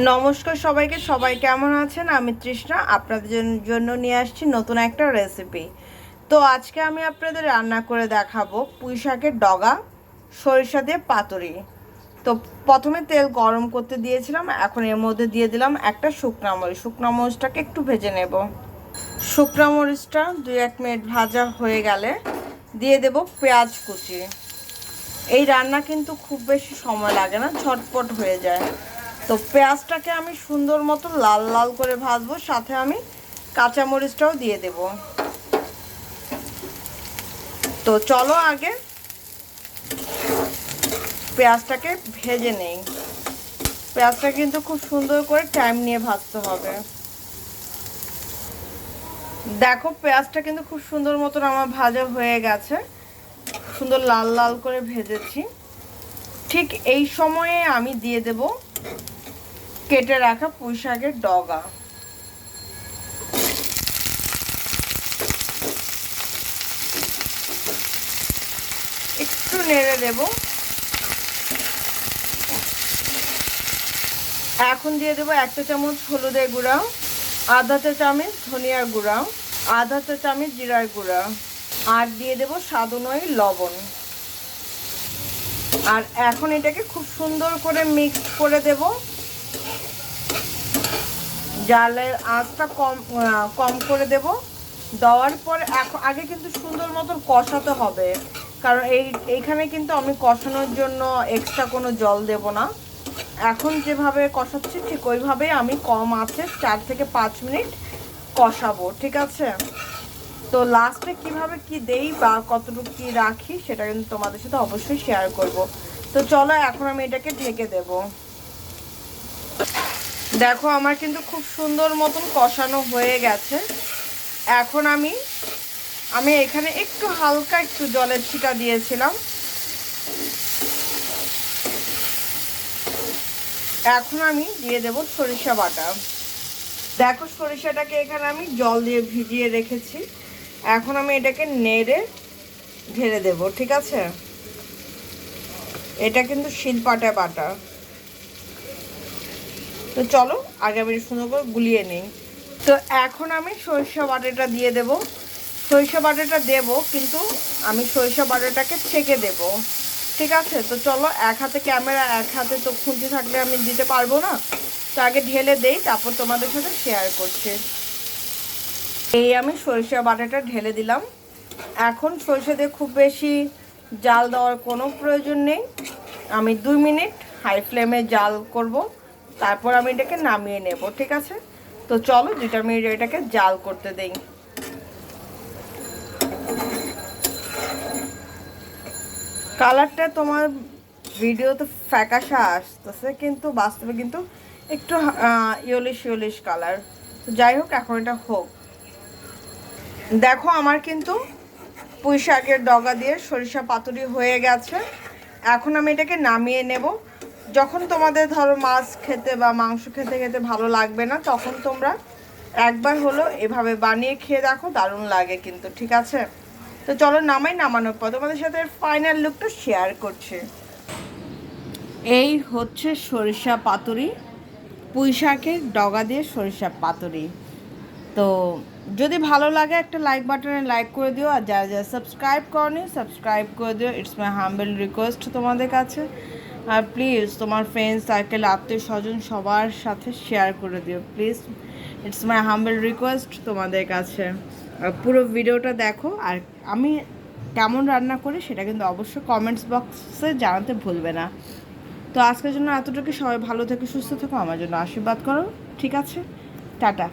নমস্কার সবাইকে, সবাই কেমন আছেন? আমি তৃষ্ণা, আপনাদের জন্য নিয়ে আসছি নতুন একটা রেসিপি তো আজকে আমি আপনাদের রান্না করে দেখাবো পুঁই শাকের ডগা, সরিষা দিয়ে পাতুরি। তো প্রথমে তেল গরম করতে দিয়েছিলাম, এখন এর মধ্যে দিয়ে দিলাম একটা শুকনা মরিচ। শুকনা মরিচটাকে একটু ভেজে নেব। শুকনা মরিচটা দুই এক মিনিট ভাজা হয়ে গেলে দিয়ে দেব পেঁয়াজ কুচি। এই রান্না কিন্তু খুব বেশি সময় লাগে না ঝটপট হয়ে যায়। তো পেঁয়াজটাকে আমি সুন্দর মতো লাল লাল করে ভাজবো, সাথে আমি কাঁচামরিচটাও দিয়ে দেব। তো চলো আগে পেঁয়াজটাকে ভেজে নেই। পেঁয়াজটা কিন্তু খুব সুন্দর করে টাইম নিয়ে ভাজতে হবে। দেখো, পেঁয়াজটা কিন্তু খুব সুন্দর মতন আমার ভাজা হয়ে গেছে। সুন্দর লাল লাল করে ভেজেছি। ঠিক এই সময়ে আমি দিয়ে দেব কেটে রাখা পুঁই শাকের ডগা। একটু নেড়ে দেব। এখন দিয়ে দেবো এক চা চামচ হলুদের গুঁড়া, আধা চা চামচ ধনিয়ার গুঁড়া, আধা চা চামচ জিরার গুঁড়া, আর দিয়ে দেব স্বাদ অনুযায়ী লবণ। আর এখন এটাকে খুব সুন্দর করে মিক্স করে দেব। জালের আঁচটা কম কম করে দেব। দেওয়ার পর এখন আগে কিন্তু সুন্দর মতন কষাতে হবে। কারণ এই, এইখানে কিন্তু আমি কষানোর জন্য এক্সট্রা কোনো জল দেব না। এখন যেভাবে কষাচ্ছি, ঠিক ওইভাবেই আমি কম আছে চার থেকে পাঁচ মিনিট কষাবো, ঠিক আছে? তো লাস্টে কীভাবে কি দেই বা কতটুকু কি রাখি, সেটা কিন্তু তোমাদের সাথে অবশ্যই শেয়ার করব। তো চলো, এখন আমি এটাকে ঢেকে দেব। দেখো, আমার কিন্তু খুব সুন্দর মতন কষানো হয়ে গেছে। এখন আমি আমি এখানে একটু হালকা একটু জলের ছিটা দিয়েছিলাম। এখন আমি দিয়ে দেব সরিষা বাটা। দেখো, সরিষাটাকে এখানে আমি জল দিয়ে ভিজিয়ে রেখেছি। এখন আমি এটাকে নেড়ে ঢেলে দেব, ঠিক আছে? এটা কিন্তু শিলপাটা বাটা। তো চলো, আগে আমি সুন্দর করে গুলিয়ে নিই। তো এখন আমি সরিষা বাটাটা দিয়ে দেব। সরিষা বাটাটা দেব, কিন্তু আমি সরিষা বাটাটাকে ছেঁকে দেব। ঠিক আছে? তো চলো, এক হাতে ক্যামেরা, এক হাতে তো খুঁটি থাকলে আমি দিতে পারব না। তো আগে ঢেলে দেই, তারপর তোমাদের সাথে শেয়ার করছি। এই আমি সরিষা বাটাটা ঢেলে দিলাম। এখন সরিষা দিয়ে খুব বেশি জাল দেওয়ার কোনো প্রয়োজন নেই। আমি দুই মিনিট হাই ফ্লেমে জাল করব। তারপর আমি এটাকে নামিয়ে নেব, ঠিক আছে? তো চলো, দুইটা মিনিট এটাকে জাল করতে দেই। কালারটা তোমার ভিডিওতে ফ্যাকাশা আসতেছে, কিন্তু বাস্তবে কিন্তু একটু ইয়লিশ ইয়লিশ কালার। তো যাই হোক, এখন এটা হোক। দেখো, আমার কিন্তু পুঁই শাকের ডগা দিয়ে সরিষা পাতুরি হয়ে গেছে। এখন আমি এটাকে নামিয়ে নেব। যখন তোমাদের ধরো মাছ খেতে বা মাংস খেতে খেতে ভালো লাগবে না, তখন তোমরা একবার হলো এভাবে বানিয়ে খেয়ে দেখো, দারুণ লাগে কিন্তু, ঠিক আছে? তো চলো নামাই নামানোর পর, তোমাদের সাথে ফাইনাল লুকটা শেয়ার করছে। এই হচ্ছে সরিষা পাতুরি, পুঁই শাকের ডগা দিয়ে সরিষা পাতুরি। তো যদি ভালো লাগে একটা লাইক বাটনে লাইক করে দিও, আর যারা যারা সাবস্ক্রাইব করনি সাবস্ক্রাইব করে দিও। ইটস মাই হাম্বেল রিকোয়েস্ট তোমাদের কাছে। আর প্লিজ তোমার ফ্রেন্ড সার্কেল আত্মীয় স্বজন সবার সাথে শেয়ার করে দিও please it's my humble request তোমাদের কাছে। পুরো ভিডিওটা দেখো, আর আমি কেমন রান্না করি সেটা কিন্তু অবশ্যই কমেন্টস বক্সে জানাতে ভুলবে না। তো আজকের জন্য এতটুকু সবাই ভালো থেকে, সুস্থ থাকো, আমার জন্য আশীর্বাদ করো, ঠিক আছে? টাটা।